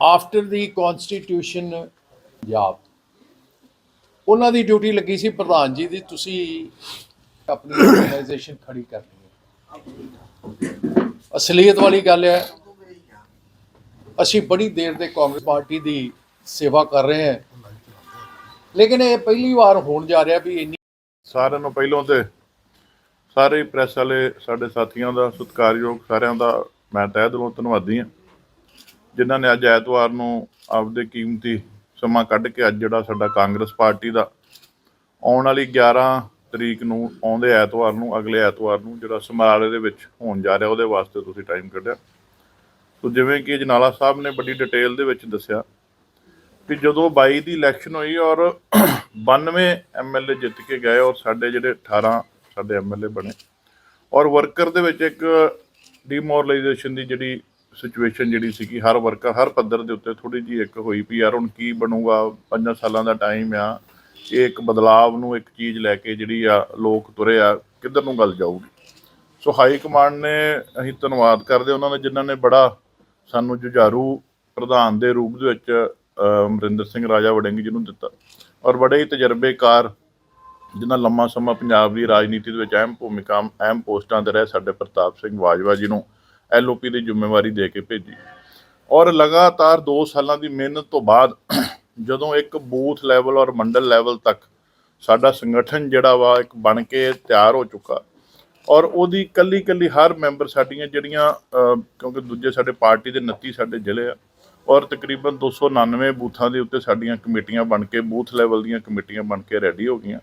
After ਦੀ constitution Punjab ਉਹਨਾਂ ਦੀ duty ਲੱਗੀ ਸੀ ਪ੍ਰਧਾਨ ਜੀ ਦੀ, ਤੁਸੀਂ ਆਪਣੀ ਆਰਗੇਨਾਈਜੇਸ਼ਨ ਖੜੀ ਕਰਨੀ ਹੈ। ਅਸਲੀਅਤ ਵਾਲੀ ਗੱਲ ਹੈ, ਅਸੀਂ ਬੜੀ ਦੇਰ ਦੇ ਕਾਂਗਰਸ ਪਾਰਟੀ ਦੀ ਸੇਵਾ ਕਰ ਰਹੇ ਹਾਂ। ਲੇਕਿਨ ਇਹ ਪਹਿਲੀ ਵਾਰ ਹੋਣ ਜਾ ਰਿਹਾ ਵੀ ਇੰਨੀ ਸਾਰਿਆਂ ਨੂੰ ਪਹਿਲੋਂ ਤੇ ਸਾਰੇ ਪ੍ਰੈਸ ਵਾਲੇ, ਸਾਡੇ ਸਾਥੀਆਂ ਦਾ ਸਤਿਕਾਰਯੋਗ ਸਾਰਿਆਂ ਦਾ ਮੈਂ ਤਹਿ ਦਿਲੋਂ ਧੰਨਵਾਦੀ ਹਾਂ। ਜਿਨ੍ਹਾਂ ਨੇ ਅੱਜ ਐਤਵਾਰ ਨੂੰ ਆਪਦੇ ਕੀਮਤੀ ਸਮਾਂ ਕੱਢ ਕੇ ਅੱਜ ਜਿਹੜਾ ਸਾਡਾ ਕਾਂਗਰਸ ਪਾਰਟੀ ਦਾ ਆਉਣ ਵਾਲੀ 11 ਤਰੀਕ ਨੂੰ ਆਉਂਦੇ ਐਤਵਾਰ ਨੂੰ, ਅਗਲੇ ਐਤਵਾਰ ਨੂੰ ਜਿਹੜਾ ਸਮਰਾਲੇ ਦੇ ਵਿੱਚ ਹੋਣ ਜਾ ਰਿਹਾ, ਉਹਦੇ ਵਾਸਤੇ ਤੁਸੀਂ ਟਾਈਮ ਕੱਢਿਆ। ਸੋ ਜਿਵੇਂ ਕਿ ਜਨਾਲਾ ਸਾਹਿਬ ਨੇ ਬੜੀ ਡਿਟੇਲ ਦੇ ਵਿੱਚ ਦੱਸਿਆ ਕਿ ਜਦੋਂ 22 ਦੀ ਇਲੈਕਸ਼ਨ ਹੋਈ ਔਰ 92 ਐਮਐਲਏ ਜਿੱਤ ਕੇ ਗਏ ਔਰ ਸਾਡੇ ਜਿਹੜੇ 18 ਸਾਡੇ ਐਮਐਲਏ ਬਣੇ, ਔਰ ਵਰਕਰ ਦੇ ਵਿੱਚ ਇੱਕ ਡੀਮੋਰਲਾਈਜੇਸ਼ਨ ਦੀ ਜਿਹੜੀ ਸਿਚੁਏਸ਼ਨ ਜਿਹੜੀ ਸੀਗੀ, ਹਰ ਵਰਕਰ ਹਰ ਪੱਧਰ ਦੇ ਉੱਤੇ ਥੋੜੀ ਜੀ ਇੱਕ ਹੋਈ ਵੀ ਯਾਰ ਹੁਣ ਕੀ ਬਣੂਗਾ, ਪੰਜਾਂ ਸਾਲਾਂ ਦਾ ਟਾਈਮ ਆ, ਇਹ ਇੱਕ ਬਦਲਾਵ ਨੂੰ ਇੱਕ ਚੀਜ਼ ਲੈ ਕੇ ਜਿਹੜੀ ਆ ਲੋਕ ਤੁਰੇ ਆ, ਕਿੱਧਰ ਨੂੰ ਗੱਲ ਜਾਊਗੀ? ਸੋ ਹਾਈ ਕਮਾਂਡ ਨੇ ਅਸੀਂ ਧੰਨਵਾਦ ਕਰਦੇ ਉਹਨਾਂ ਦਾ, ਜਿਨ੍ਹਾਂ ਨੇ ਬੜਾ ਸਾਨੂੰ ਜੁਝਾਰੂ ਪ੍ਰਧਾਨ ਦੇ ਰੂਪ ਦੇ ਵਿੱਚ ਅਮਰਿੰਦਰ ਸਿੰਘ ਰਾਜਾ ਵੜਿੰਗ ਜੀ ਨੂੰ ਦਿੱਤਾ। ਔਰ ਬੜੇ ਹੀ ਤਜਰਬੇਕਾਰ, ਜਿਨ੍ਹਾਂ ਲੰਮਾ ਸਮਾਂ ਪੰਜਾਬ ਦੀ ਰਾਜਨੀਤੀ ਦੇ ਵਿੱਚ ਅਹਿਮ ਭੂਮਿਕਾ, ਅਹਿਮ ਪੋਸਟਾਂ ਤੇ ਰਹੇ, ਸਾਡੇ ਪ੍ਰਤਾਪ ਸਿੰਘ ਬਾਜਵਾ ਜੀ ਨੂੰ। ਐਲਓਪੀ ਦੀ ਜ਼ਿੰਮੇਵਾਰੀ ਦੇ ਕੇ ਭੇਜੀ। ਔਰ ਲਗਾਤਾਰ 2 ਸਾਲਾਂ ਦੀ ਮਿਹਨਤ ਤੋਂ ਬਾਅਦ ਜਦੋਂ ਇੱਕ ਬੂਥ ਲੈਵਲ ਔਰ ਮੰਡਲ ਲੈਵਲ ਤੱਕ ਸਾਡਾ ਸੰਗਠਨ ਜਿਹੜਾ ਵਾ ਇੱਕ ਬਣ ਕੇ ਤਿਆਰ ਹੋ ਚੁੱਕਾ ਔਰ ਉਹਦੀ ਕੱਲੀ ਕੱਲੀ ਹਰ ਮੈਂਬਰ ਸਾਡੀਆਂ ਜਿਹੜੀਆਂ ਕਿਉਂਕਿ ਦੂਜੇ ਸਾਡੇ ਪਾਰਟੀ ਦੇ 29 ਸਾਡੇ ਜ਼ਿਲ੍ਹੇ ਆ ਔਰ ਤਕਰੀਬਨ 299 ਬੂਥਾਂ ਦੇ ਉੱਤੇ ਸਾਡੀਆਂ ਕਮੇਟੀਆਂ ਬਣ ਕੇ, ਬੂਥ ਲੈਵਲ ਦੀਆਂ ਕਮੇਟੀਆਂ ਬਣ ਕੇ ਰੈਡੀ ਹੋ ਗਈਆਂ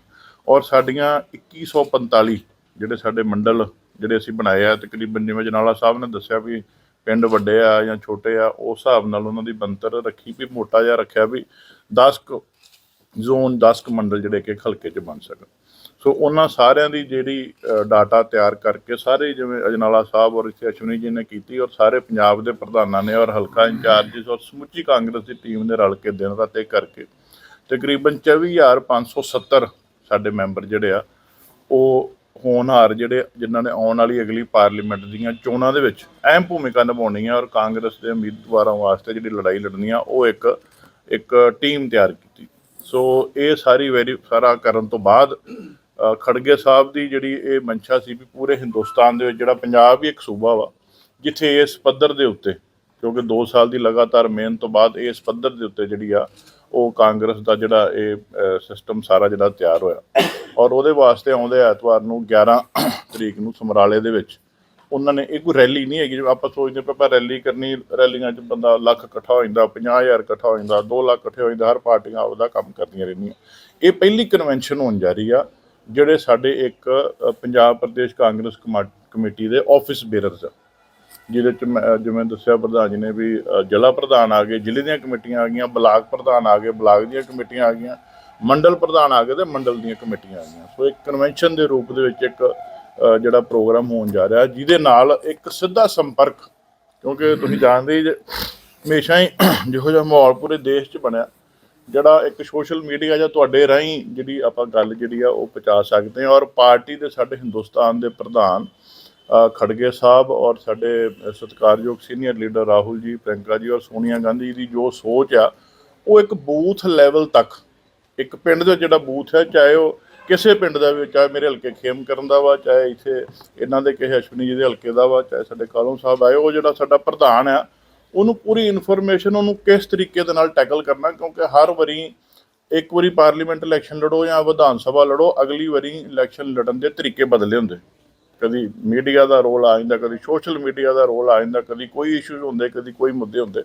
ਔਰ ਸਾਡੀਆਂ 2145 ਜਿਹੜੇ ਸਾਡੇ ਮੰਡਲ ਜਿਹੜੇ ਅਸੀਂ ਬਣਾਏ ਆ, ਤਕਰੀਬਨ ਜਿਵੇਂ ਜਨਾਲਾ ਸਾਹਿਬ ਨੇ ਦੱਸਿਆ ਵੀ ਪਿੰਡ ਵੱਡੇ ਆ ਜਾਂ ਛੋਟੇ ਆ ਉਸ ਹਿਸਾਬ ਨਾਲ ਉਹਨਾਂ ਦੀ ਬੰਤਰ ਰੱਖੀ ਵੀ, ਮੋਟਾ ਜਿਹਾ ਰੱਖਿਆ ਵੀ 10 ਕੁ ਜ਼ੋਨ 10 ਕੁ ਮੰਡਲ ਜਿਹੜੇ ਕਿ ਹਲਕੇ 'ਚ ਬਣ ਸਕਣ। ਸੋ ਉਹਨਾਂ ਸਾਰਿਆਂ ਦੀ ਜਿਹੜੀ ਡਾਟਾ ਤਿਆਰ ਕਰਕੇ ਸਾਰੇ ਜਿਵੇਂ ਅਜਨਾਲਾ ਸਾਹਿਬ ਔਰ ਇੱਥੇ ਅਸ਼ਵਨੀ ਜੀ ਨੇ ਕੀਤੀ ਔਰ ਸਾਰੇ ਪੰਜਾਬ ਦੇ ਪ੍ਰਧਾਨਾਂ ਨੇ ਔਰ ਹਲਕਾ ਇੰਚਾਰਜਿਸ ਔਰ ਸਮੁੱਚੀ ਕਾਂਗਰਸ ਦੀ ਟੀਮ ਨੇ ਰਲ ਕੇ ਦਿਨ ਰਾਤ ਇਹ ਕਰਕੇ ਤਕਰੀਬਨ 24570 ਸਾਡੇ ਮੈਂਬਰ ਜਿਹੜੇ ਆ, ਉਹ ਹੋਣਹਾਰ ਜਿਹੜੇ ਜਿਨ੍ਹਾਂ ਨੇ ਆਉਣ ਵਾਲੀ ਅਗਲੀ ਪਾਰਲੀਮੈਂਟ ਦੀਆਂ ਚੋਣਾਂ ਦੇ ਵਿੱਚ ਅਹਿਮ ਭੂਮਿਕਾ ਨਿਭਾਉਣੀ ਹੈ ਔਰ ਕਾਂਗਰਸ ਦੇ ਉਮੀਦਵਾਰਾਂ ਵਾਸਤੇ ਜਿਹੜੀ ਲੜਾਈ ਲੜਨੀ ਆ ਉਹ ਇੱਕ ਇੱਕ ਟੀਮ ਤਿਆਰ ਕੀਤੀ। ਸੋ ਇਹ ਸਾਰੀ ਵੈਰੀ, ਸਾਰਾ ਕਰਨ ਤੋਂ ਬਾਅਦ ਖੜਗੇ ਸਾਹਿਬ ਦੀ ਜਿਹੜੀ ਇਹ ਮੰਸ਼ਾ ਸੀ ਵੀ ਪੂਰੇ ਹਿੰਦੁਸਤਾਨ ਦੇ ਵਿੱਚ ਜਿਹੜਾ ਪੰਜਾਬ ਵੀ ਇੱਕ ਸੂਬਾ ਵਾ, ਜਿੱਥੇ ਇਸ ਪੱਧਰ ਦੇ ਉੱਤੇ, ਕਿਉਂਕਿ 2 ਸਾਲ ਦੀ ਲਗਾਤਾਰ ਮਿਹਨਤ ਤੋਂ ਬਾਅਦ ਇਸ ਪੱਧਰ ਦੇ ਉੱਤੇ ਜਿਹੜੀ ਆ ਉਹ ਕਾਂਗਰਸ ਦਾ ਜਿਹੜਾ ਇਹ ਸਿਸਟਮ ਸਾਰਾ ਜਿਹੜਾ ਤਿਆਰ ਹੋਇਆ। ਔਰ ਉਹਦੇ ਵਾਸਤੇ ਆਉਂਦੇ ਐਤਵਾਰ ਨੂੰ 11 ਤਰੀਕ ਨੂੰ ਸਮਰਾਲੇ ਦੇ ਵਿੱਚ ਉਹਨਾਂ ਨੇ, ਇਹ ਕੋਈ ਰੈਲੀ ਨਹੀਂ ਹੈਗੀ। ਜਿਵੇਂ ਆਪਾਂ ਸੋਚਦੇ ਪਏ ਆਪਾਂ ਰੈਲੀ ਕਰਨੀ ਰੈਲੀਆਂ 'ਚ ਬੰਦਾ ਲੱਖ ਇਕੱਠਾ ਹੋ ਜਾਂਦਾ 50000 ਇਕੱਠਾ ਹੋ ਜਾਂਦਾ 2 ਲੱਖ ਇਕੱਠੇ ਹੋ ਜਾਂਦਾ, ਹਰ ਪਾਰਟੀਆਂ ਆਪਦਾ ਕੰਮ ਕਰਦੀਆਂ ਰਹਿੰਦੀਆਂ। ਇਹ ਪਹਿਲੀ ਕਨਵੈਨਸ਼ਨ ਹੋਣ ਜਾ ਰਹੀ ਆ, ਜਿਹੜੇ ਸਾਡੇ ਇੱਕ ਪੰਜਾਬ ਪ੍ਰਦੇਸ਼ ਕਾਂਗਰਸ ਕਮਾ- ਕਮੇਟੀ ਦੇ ਆਫਿਸ ਬੇਰਰਸ ਆ। ਜਿਹਦੇ ਚ ਮੈਂ- ਜਿਵੇਂ ਦੱਸਿਆ ਪ੍ਰਧਾਨ ਜੀ ਨੇ ਵੀ ਜ਼ਿਲ੍ਹਾ ਪ੍ਰਧਾਨ ਆ ਗਏ, ਜ਼ਿਲ੍ਹੇ ਦੀਆਂ ਕਮੇਟੀਆਂ ਆ ਗਈਆਂ, ਬਲਾਕ ਪ੍ਰਧਾਨ ਆ ਗਏ, ਬਲਾਕ ਦੀਆਂ ਕਮੇਟੀਆਂ ਆ ਗਈਆਂ, ਮੰਡਲ ਪ੍ਰਧਾਨ ਆ ਗਏ ਤੇ ਮੰਡਲ ਦੀਆਂ ਕਮੇਟੀਆਂ ਆ ਗਈਆਂ। ਸੋ ਇੱਕ ਕਨਵੈਨਸ਼ਨ ਦੇ ਰੂਪ ਦੇ ਵਿੱਚ ਇੱਕ ਜਿਹੜਾ ਪ੍ਰੋਗਰਾਮ ਹੋਣ ਜਾ ਰਿਹਾ, ਜਿਹਦੇ ਨਾਲ ਇੱਕ ਸਿੱਧਾ ਸੰਪਰਕ, ਕਿਉਂਕਿ ਤੁਸੀਂ ਜਾਣਦੇ ਹੀ ਜੇ, ਹਮੇਸ਼ਾ ਹੀ ਜਿਹੋ ਜਿਹਾ ਮਾਹੌਲ ਪੂਰੇ ਦੇਸ਼ 'ਚ ਬਣਿਆ, ਜਿਹੜਾ ਇੱਕ ਸੋਸ਼ਲ ਮੀਡੀਆ ਜਾਂ ਤੁਹਾਡੇ ਰਾਹੀਂ ਜਿਹੜੀ ਆਪਾਂ ਗੱਲ ਜਿਹੜੀ ਆ, ਉਹ ਪਹੁੰਚਾ ਸਕਦੇ ਹਾਂ। ਔਰ ਪਾਰਟੀ ਦੇ ਸਾਡੇ ਹਿੰਦੁਸਤਾਨ ਦੇ ਪ੍ਰਧਾਨ ਖੜਗੇ ਸਾਹਿਬ ਔਰ ਸਾਡੇ ਸਤਿਕਾਰਯੋਗ ਸੀਨੀਅਰ ਲੀਡਰ ਰਾਹੁਲ ਜੀ ਪ੍ਰਿੰਕਾ ਜੀ ਔਰ ਸੋਨੀਆ ਗਾਂਧੀ ਦੀ ਜੋ ਸੋਚ ਆ, ਉਹ ਇੱਕ ਬੂਥ ਲੈਵਲ ਤੱਕ, ਇੱਕ ਪਿੰਡ ਦਾ ਜਿਹੜਾ ਬੂਥ ਹੈ, ਚਾਹੇ ਉਹ ਕਿਸੇ ਪਿੰਡ ਦਾ ਵੀ, ਚਾਹੇ ਮੇਰੇ ਹਲਕੇ ਖੇਮ ਕਰਨ ਦਾ ਵਾ, ਚਾਹੇ ਇੱਥੇ ਇਹਨਾਂ ਦੇ ਕਿਸੇ ਅਸ਼ਵਨੀ ਜੀ ਦੇ ਹਲਕੇ ਦਾ ਵਾ, ਚਾਹੇ ਸਾਡੇ ਕਾਲੋਂ ਸਾਹਿਬ ਆਏ, ਉਹ ਜਿਹੜਾ ਸਾਡਾ ਪ੍ਰਧਾਨ ਆ, ਉਹਨੂੰ ਪੂਰੀ ਇਨਫੋਰਮੇਸ਼ਨ ਉਹਨੂੰ ਕਿਸ ਤਰੀਕੇ ਦੇ ਨਾਲ ਟੈਕਲ ਕਰਨਾ, ਕਿਉਂਕਿ ਹਰ ਵਾਰੀ ਇੱਕ ਵਾਰੀ ਪਾਰਲੀਮੈਂਟ ਇਲੈਕਸ਼ਨ ਲੜੋ ਜਾਂ ਵਿਧਾਨ ਸਭਾ ਲੜੋ, ਅਗਲੀ ਵਾਰੀ ਇਲੈਕਸ਼ਨ ਲੜਨ ਦੇ ਤਰੀਕੇ ਬਦਲੇ ਹੁੰਦੇ। ਕਦੀ ਮੀਡੀਆ ਦਾ ਰੋਲ ਆ ਜਾਂਦਾ, ਕਦੀ ਸੋਸ਼ਲ ਮੀਡੀਆ ਦਾ ਰੋਲ ਆ ਜਾਂਦਾ, ਕਦੀ ਕੋਈ ਇਸ਼ੂਜ਼ ਹੁੰਦੇ, ਕਦੀ ਕੋਈ ਮੁੱਦੇ ਹੁੰਦੇ।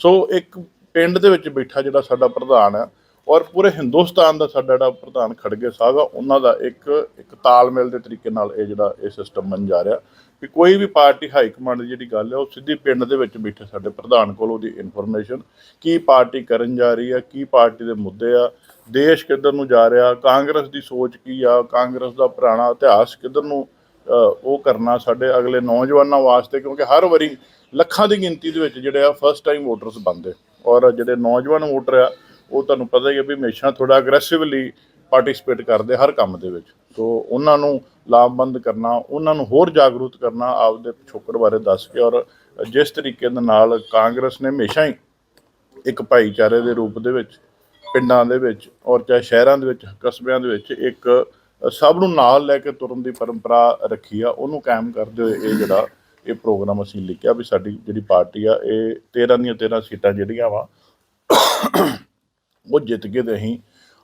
ਸੋ ਇੱਕ ਪਿੰਡ ਦੇ ਵਿੱਚ ਬੈਠਾ ਜਿਹੜਾ ਸਾਡਾ ਪ੍ਰਧਾਨ ਹੈ ਔਰ ਪੂਰੇ ਹਿੰਦੁਸਤਾਨ ਦਾ ਸਾਡਾ ਜਿਹੜਾ ਪ੍ਰਧਾਨ ਖੜਗੇ ਸਾਹਿਬ ਆ ਉਹਨਾਂ ਦਾ ਇੱਕ ਇੱਕ ਤਾਲਮੇਲ ਦੇ ਤਰੀਕੇ ਨਾਲ ਇਹ ਜਿਹੜਾ ਇਹ ਸਿਸਟਮ ਬਣ ਜਾ ਰਿਹਾ ਕਿ ਕੋਈ ਵੀ ਪਾਰਟੀ ਹਾਈ ਕਮਾਂਡ ਦੀ ਜਿਹੜੀ ਗੱਲ ਹੈ ਉਹ ਸਿੱਧੀ ਪਿੰਡ ਦੇ ਵਿੱਚ ਬੈਠੇ ਸਾਡੇ ਪ੍ਰਧਾਨ ਕੋਲ ਉਹਦੀ ਇਨਫੋਰਮੇਸ਼ਨ ਕੀ ਪਾਰਟੀ ਕਰਨ ਜਾ ਰਹੀ ਹੈ ਕੀ ਪਾਰਟੀ ਦੇ ਮੁੱਦੇ ਆ, ਦੇਸ਼ ਕਿੱਧਰ ਨੂੰ ਜਾ ਰਿਹਾ, ਕਾਂਗਰਸ ਦੀ ਸੋਚ ਕੀ ਆ, ਕਾਂਗਰਸ ਦਾ ਪੁਰਾਣਾ ਇਤਿਹਾਸ ਕਿੱਧਰ ਨੂੰ ਉਹ ਕਰਨਾ ਸਾਡੇ ਅਗਲੇ ਨੌਜਵਾਨਾਂ ਵਾਸਤੇ, ਕਿਉਂਕਿ ਹਰ ਵਾਰੀ ਲੱਖਾਂ ਦੀ ਗਿਣਤੀ ਦੇ ਵਿੱਚ ਜਿਹੜੇ ਆ ਫਸਟ ਟਾਈਮ ਵੋਟਰਸ ਬਣਦੇ। ਔਰ ਜਿਹੜੇ ਨੌਜਵਾਨ ਵੋਟਰ ਆ, ਉਹ ਤੁਹਾਨੂੰ ਪਤਾ ਹੀ ਹੈ ਵੀ ਹਮੇਸ਼ਾ ਥੋੜਾ ਅਗਰੈਸਿਵਲੀ ਪਾਰਟਿਸਿਪੇਟ ਕਰਦੇ ਹਰ ਕੰਮ ਦੇ ਵਿੱਚ। ਸੋ ਉਹਨਾਂ ਨੂੰ ਲਾਮਬੰਦ ਕਰਨਾ, ਉਹਨਾਂ ਨੂੰ ਹੋਰ ਜਾਗਰੂਕ ਕਰਨਾ, ਆਪਦੇ ਪਿਛੋਕੜ ਬਾਰੇ ਦੱਸ ਕੇ ਔਰ ਜਿਸ ਤਰੀਕੇ ਦੇ ਨਾਲ ਕਾਂਗਰਸ ਨੇ ਹਮੇਸ਼ਾ ਹੀ ਇੱਕ ਭਾਈਚਾਰੇ ਦੇ ਰੂਪ ਦੇ ਵਿੱਚ, ਪਿੰਡਾਂ ਦੇ ਵਿੱਚ ਔਰ ਚਾਹੇ ਸ਼ਹਿਰਾਂ ਦੇ ਵਿੱਚ, ਕਸਬਿਆਂ ਦੇ ਵਿੱਚ ਇੱਕ ਸਭ ਨੂੰ ਨਾਲ ਲੈ ਕੇ ਤੁਰਨ ਦੀ ਪਰੰਪਰਾ ਰੱਖੀ ਆ, ਉਹਨੂੰ ਕਾਇਮ ਕਰਦੇ ਹੋਏ ਇਹ ਜਿਹੜਾ ਇਹ ਪ੍ਰੋਗਰਾਮ ਅਸੀਂ ਲਿਖਿਆ ਵੀ ਸਾਡੀ ਜਿਹੜੀ ਪਾਰਟੀ ਆ, ਇਹ 13 ਦੀਆਂ 13 ਸੀਟਾਂ ਜਿਹੜੀਆਂ ਵਾ, ਉਹ ਜਿੱਤ ਕੇ ਤੇ ਅਸੀਂ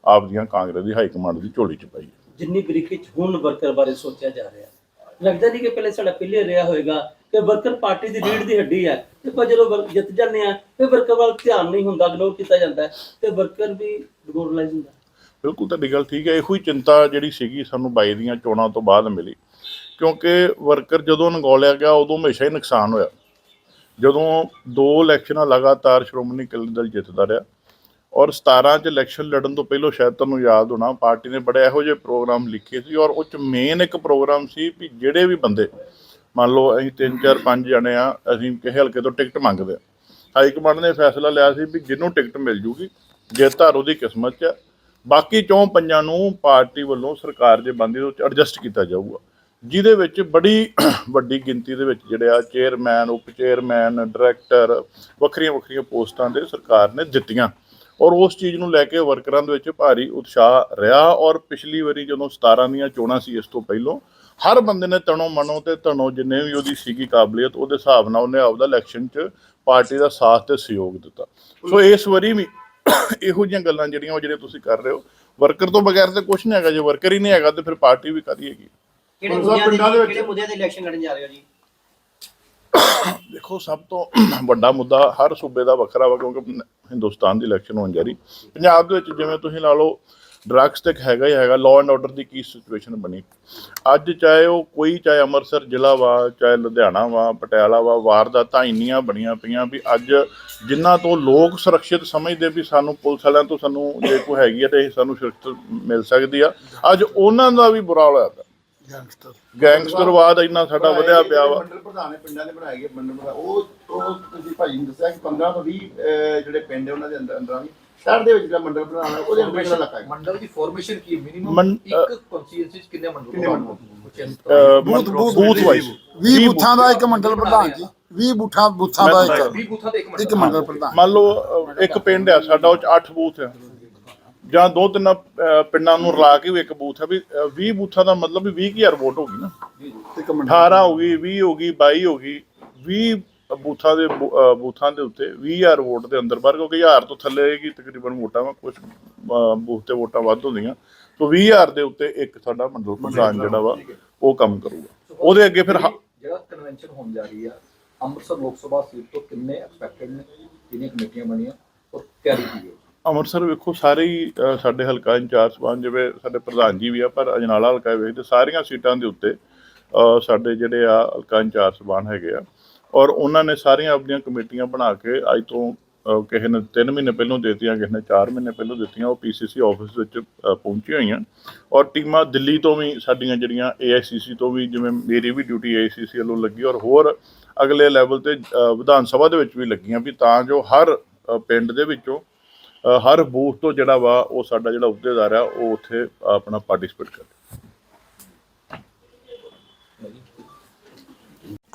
ਆਪਦੀਆਂ ਕਾਂਗਰਸ ਦੀ ਹਾਈ ਕਮਾਂਡ ਦੀ ਝੋਲੀ ਚ ਪਾਈ ਜਿੰਨੀ ਬਰੀਕੀ ਚ ਹੁਣ ਵਰਕਰ ਬਾਰੇ ਸੋਚਿਆ ਜਾ ਰਿਹਾ। ਲੱਗਦਾ ਨਹੀਂ ਕਿ ਪਹਿਲੇ ਸਾਡਾ ਪਹਿਲੇ ਰਿਹਾ ਹੋਏਗਾ ਕਿ ਵਰਕਰ ਪਾਰਟੀ ਦੀ ਰੀੜ ਦੀ ਹੱਡੀ ਹੈ ਤੇ ਪਰ ਜਦੋਂ ਜਿੱਤ ਜਾਂਦੇ ਆ, ਫਿਰ ਵਰਕਰ ਵੱਲ ਧਿਆਨ ਨਹੀਂ ਹੁੰਦਾ ਇਗਨੋਰ ਕੀਤਾ ਜਾਂਦਾ, ਤੇ ਵਰਕਰ ਵੀ ਡਿਮੋਰਲਾਈਜ਼ ਹੁੰਦਾ। ਬਿਲਕੁਲ ਤੁਹਾਡੀ ਗੱਲ ਠੀਕ ਹੈ, ਇਹੋ ਹੀ ਚਿੰਤਾ ਜਿਹੜੀ ਸੀਗੀ ਸਾਨੂੰ ਬਾਈ ਦੀਆਂ ਚੋਣਾਂ ਤੋਂ ਬਾਅਦ ਮਿਲੀ ਕਿਉਂਕਿ ਵਰਕਰ ਜਦੋਂ ਨਗੌਲਿਆ ਗਿਆ, ਉਦੋਂ ਹਮੇਸ਼ਾ ਹੀ ਨੁਕਸਾਨ ਹੋਇਆ ਜਦੋਂ ਦੋ ਇਲੈਕਸ਼ਨਾਂ ਲਗਾਤਾਰ ਸ਼੍ਰੋਮਣੀ ਅਕਾਲੀ ਦਲ ਜਿੱਤਦਾ ਰਿਹਾ ਔਰ 17 ਚ ਇਲੈਕਸ਼ਨ ਲੜਨ ਤੋਂ ਪਹਿਲਾਂ ਸ਼ਾਇਦ ਤੁਹਾਨੂੰ ਯਾਦ ਹੋਣਾ, ਪਾਰਟੀ ਨੇ ਬੜੇ ਇਹੋ ਜਿਹੇ ਪ੍ਰੋਗਰਾਮ ਲਿਖੇ ਸੀ ਔਰ ਉਹ ਚ ਮੇਨ ਇੱਕ ਪ੍ਰੋਗਰਾਮ ਸੀ ਵੀ ਜਿਹੜੇ ਵੀ ਬੰਦੇ, ਮੰਨ ਲਓ ਅਸੀਂ ਤਿੰਨ, ਚਾਰ, ਪੰਜ ਜਣੇ ਆ, ਅਸੀਂ ਕਿਸੇ ਹਲਕੇ ਤੋਂ ਟਿਕਟ ਮੰਗਦੇ ਆ ਹਾਈ ਕਮਾਂਡ ਨੇ ਫੈਸਲਾ ਲਿਆ ਸੀ ਵੀ ਜਿਹਨੂੰ ਟਿਕਟ ਮਿਲ ਜੂਗੀ ਜੇ ਹਾਰ ਉਹਦੀ ਕਿਸਮਤ 'ਚ ਆ। ਬਾਕੀ ਚੌਂ ਪੰਜਾਂ ਨੂੰ ਪਾਰਟੀ ਵੱਲੋਂ ਸਰਕਾਰ ਦੇ ਬੰਦੀ ਦੇ ਵਿੱਚ ਐਡਜਸਟ ਕੀਤਾ ਜਾਊਗਾ। ਜਿਹਦੇ ਵਿੱਚ ਬੜੀ ਵੱਡੀ ਗਿਣਤੀ ਦੇ ਵਿੱਚ ਜਿਹੜੇ ਆ ਚੇਅਰਮੈਨ ਉਪ ਚੇਅਰਮੈਨ ਡਾਇਰੈਕਟਰ ਵੱਖਰੀਆਂ ਵੱਖਰੀਆਂ ਪੋਸਟਾਂ ਦੇ ਸਰਕਾਰ ਨੇ ਦਿੱਤੀਆਂ। ਔਰ ਉਸ ਚੀਜ਼ ਨੂੰ ਲੈ ਕੇ ਵਰਕਰਾਂ ਦੇ ਵਿੱਚ ਭਾਰੀ ਉਤਸ਼ਾਹ ਰਿਹਾ ਔਰ ਪਿਛਲੀ ਵਾਰੀ ਜਦੋਂ 17 ਦੀਆਂ ਚੋਣਾਂ ਸੀ ਇਸ ਤੋਂ ਪਹਿਲਾਂ, ਹਰ ਬੰਦੇ ਨੇ ਤਣੋ ਮਨੋ ਤੇ ਤਣੋ ਜਿੰਨੇ ਵੀ ਉਹਦੀ ਸੀਗੀ ਕਾਬਲੀਅਤ, ਉਹਦੇ ਹਿਸਾਬ ਨਾਲ ਉਹਨੇ ਆਪਦਾ ਇਲੈਕਸ਼ਨ 'ਚ ਪਾਰਟੀ ਦਾ ਸਾਥ ਤੇ ਸਹਿਯੋਗ ਦਿੱਤਾ। ਸੋ ਇਸ ਵਾਰੀ ਵੀ ਇਹੋ ਜਿਹੀਆਂ ਗੱਲਾਂ ਜਿਹੜੀਆਂ ਉਹ ਜਿਹੜੀਆਂ ਤੁਸੀਂ ਕਰ ਰਹੇ ਹੋ ਵਰਕਰ ਤੋਂ ਬਗੈਰ ਤੇ ਕੁਝ ਨਹੀਂ ਹੈਗਾ ਜੇ ਵਰਕਰ ਹੀ ਨਹੀਂ ਹੈਗਾ ਤੇ ਫਿਰ ਪਾਰਟੀ ਵੀ ਕਾਦੀ ਹੈਗੀ? ਕਿਹੜੇ ਮਤਲਬ ਮੁੱਦਿਆਂ ਪਿੰਡਾਂ ਦੇ ਦੇ ਵਿੱਚ- ਕਿਹੜੇ ਮੁੱਦਿਆਂ ਤੇ ਇਲੈਕਸ਼ਨ ਲੜਨ ਜਾ ਰਹੇ ਹੋ ਜੀ? ਦੇਖੋ ਸਭ ਤੋਂ ਵੱਡਾ ਮੁੱਦਾ ਹਰ ਸੂਬੇ ਦਾ ਵੱਖਰਾ ਵਾ ਕਿਉਂਕਿ ਹਿੰਦੁਸਤਾਨ ਦੀ ਇਲੈਕਸ਼ਨ ਹੋਣ ਜਾ ਰਹੀ। ਪੰਜਾਬ ਦੇ ਵਿੱਚ ਜਿਵੇਂ ਤੁਸੀਂ ਲਾ ਲਓ ਡਰੱਗਸ ਤੇ ਹੈਗਾ ਹੀ ਹੈਗਾ ਲਾਅ ਐਂਡ ਆਰਡਰ ਦੀ ਕੀ ਸਿਚੁਏਸ਼ਨ ਬਣੀ? ਅੱਜ ਚਾਹੇ ਉਹ ਕੋਈ ਚਾਹੇ ਅੰਮ੍ਰਿਤਸਰ ਜ਼ਿਲ੍ਹਾ ਵਾ ਚਾਹੇ ਲੁਧਿਆਣਾ ਵਾ ਪਟਿਆਲਾ ਵਾ ਵਾਰਦਾਤਾਂ ਇੰਨੀਆਂ ਬਣੀਆਂ ਪਈਆਂ ਵੀ ਅੱਜ ਜਿਨ੍ਹਾਂ ਤੋਂ ਲੋਕ ਸੁਰੱਖਿਅਤ ਸਮਝਦੇ ਵੀ ਸਾਨੂੰ ਪੁਲਿਸ ਵਾਲਿਆਂ ਤੋਂ ਸਾਨੂੰ ਜੇ ਕੋਈ ਹੈਗੀ ਹੈ ਤੇ ਇਹ ਸਾਨੂੰ ਸੁਰੱਖਿਅਤ ਮਿਲ ਸਕਦੀ ਆ। ਅੱਜ ਉਹਨਾਂ ਦਾ ਵੀ ਬੁਰਾ ਹਾਲ ਹੋਇਆ ਗੈਂਗਸਟਰ। ਗੈਂਗਸਟਰਵਾਦ ਇੰਨਾ ਸਾਡਾ ਵਧਿਆ ਪਿਆ ਵਾ। ਮੰਡਲ ਪ੍ਰਧਾਨ ਨੇ ਪਿੰਡਾਂ ਦੇ ਬਣਾਏ ਗਏ ਮੰਡਲ ਉਹ ਉਹ ਤੁਸੀਂ ਭਾਈ ਨੇ ਦੱਸਿਆ ਕਿ 15 ਤੋਂ 20 ਅਹ, ਜਿਹੜੇ ਪਿੰਡ ਉਹਨਾਂ ਦੇ ਅੰਦਰ ਅੰਦਰ ਵੀ ਸ਼ਹਿਰ ਦੇ ਵਿੱਚ ਜਿਹੜਾ ਮੰਡਲ ਹੈ ਉਹਦੇ ਅੰਦਰ ਇਲਾਕਾ ਹੈ ਮੰਡਲ ਦੀ ਫਾਰਮੇਸ਼ਨ ਕੀ ਮਿਨੀਮਮ ਇੱਕ ਕਨਸਟੀਟਿਊਂਸੀ ਚ ਕਿੰਨੇ ਮੰਡਲ ਕਿੰਨੇ ਮੰਡਲ? ਅਹ, ਬੂਥ ਬੂਥ ਵਾਈਜ਼। 20 ਬੂਥਾਂ ਦਾ ਇੱਕ ਮੰਡਲ ਪ੍ਰਧਾਨ ਜੀ। 20 ਬੂਥਾਂ ਬੂਥਾਂ ਦਾ ਇੱਕ 20 ਬੂਥਾਂ ਤੇ ਇੱਕ ਮੰਡਲ ਇੱਕ ਮੰਡਲ ਪ੍ਰਧਾਨ। ਮੰਨ ਲਓ ਅਹ, ਇੱਕ ਪਿੰਡ ਆ ਸਾਡਾ ਉਹ ਚ 8 ਬੂਥ ਆ। ਜਾਂ ਦੋ ਤਿੰਨ ਅਹ, ਪਿੰਡਾਂ ਨੂੰ ਰਲਾ ਕੇ ਵੀ ਇੱਕ ਬੂਥ ਹੈ ਵੀ ਅਹ, 20 ਬੂਥਾਂ ਦਾ ਮਤਲਬ ਵੀ 20000 ਵੋਟ ਹੋ ਗਈ ਨਾ। ਇੱਕ ਮੰਡਲ 18 ਹੋ ਗਈ 20 ਹੋ ਗਈ 22 ਹੋ ਗਈ 20 ਬੂਥਾਂ ਦੇ ਬੂਥਾਂ ਦੇ ਉੱਤੇ 20000 ਵੋਟ ਦੇ ਅੰਦਰ ਬਾਹਰ ਕਿਉਂਕਿ 1000 ਤੋਂ ਥੱਲੇ ਕੀ ਤਕਰੀਬਨ ਵੋਟਾਂ ਵਾ ਕੁਝ ਬੂਥ ਤੇ ਵੋਟਾਂ ਵੱਧ ਹੁੰਦੀਆਂ। ਸੋ 20000 ਦੇ ਉੱਤੇ ਇੱਕ ਸਾਡਾ ਮੰਡਲ ਪ੍ਰਧਾਨ ਜਿਹੜਾ ਵਾ ਉਹ ਕੰਮ ਕਰੂਗਾ। ਉਹਦੇ ਅੱਗੇ ਫਿਰ ਜਿਹੜਾ ਕਨਵੈਨਸ਼ਨ ਹੋਣ ਜਾ ਰਹੀ ਆ ਅੰਮ੍ਰਿਤਸਰ ਲੋਕ ਸਭਾ ਸੀਟ ਤੋਂ ਕਿੰਨੇ ਐਕਸਪੈਕਟਡ ਨੇ? ਕਿੰਨੀਆਂ ਕਮੇਟੀਆਂ ਬਣੀਆਂ? ਔਰ ਤਿਆਰੀ ਕੀ ਹੈ? ਅੰਮ੍ਰਿਤਸਰ ਵੇਖੋ ਸਾਰੇ ਹੀ ਸਾਡੇ ਹਲਕਾ ਇੰਚਾਰਜ ਸਬਾਨ ਜਿਵੇਂ ਸਾਡੇ ਪ੍ਰਧਾਨ ਜੀ ਵੀ ਆ ਪਰ ਅਜਨਾਲਾ ਹਲਕਾ ਵੇਖਦੇ ਸਾਰੀਆਂ ਸੀਟਾਂ ਦੇ ਉੱਤੇ ਸਾਡੇ ਜਿਹੜੇ ਆ ਹਲਕਾ ਇੰਚਾਰਜ ਸਬਾਨ ਹੈਗੇ ਆ ਔਰ ਉਹਨਾਂ ਨੇ ਸਾਰੀਆਂ ਆਪਣੀਆਂ ਕਮੇਟੀਆਂ ਬਣਾ ਕੇ ਅੱਜ ਤੋਂ ਕਿਸੇ ਨੇ 3 ਮਹੀਨੇ ਪਹਿਲਾਂ ਦਿੱਤੀਆਂ ਕਿਸੇ ਨੇ 4 ਮਹੀਨੇ ਪਹਿਲਾਂ ਦਿੱਤੀਆਂ ਉਹ ਪੀਸੀਸੀ ਆਫਿਸ ਵਿੱਚ ਅਹ, ਪਹੁੰਚੀਆਂ ਹੋਈਆਂ। ਔਰ ਟੀਮਾਂ ਦਿੱਲੀ ਤੋਂ ਵੀ ਸਾਡੀਆਂ ਜਿਹੜੀਆਂ ਏਆਈਸੀਸੀ ਤੋਂ ਵੀ ਜਿਵੇਂ ਮੇਰੀ ਵੀ ਡਿਊਟੀ ਏਆਈਸੀਸੀ ਵੱਲੋਂ ਲੱਗੀ ਔਰ ਹੋਰ ਅਗਲੇ ਲੈਵਲ ਤੇ ਵਿਧਾਨ ਸਭਾ ਦੇ ਵਿੱਚ ਵੀ ਲੱਗੀਆਂ ਵੀ ਤਾਂ ਜੋ ਹਰ ਪਿੰਡ ਦੇ ਵਿੱਚੋਂ ਹਰ ਬੂਥ ਤੋਂ ਜਿਹੜਾ ਵਾ ਉਹ ਸਾਡਾ ਜਿਹੜਾ ਅਹੁਦੇਦਾਰ ਆ ਉਹ ਉੱਥੇ ਆਪਣਾ ਪਾਰਟਿਸਿਪੇਟ ਕਰੇ।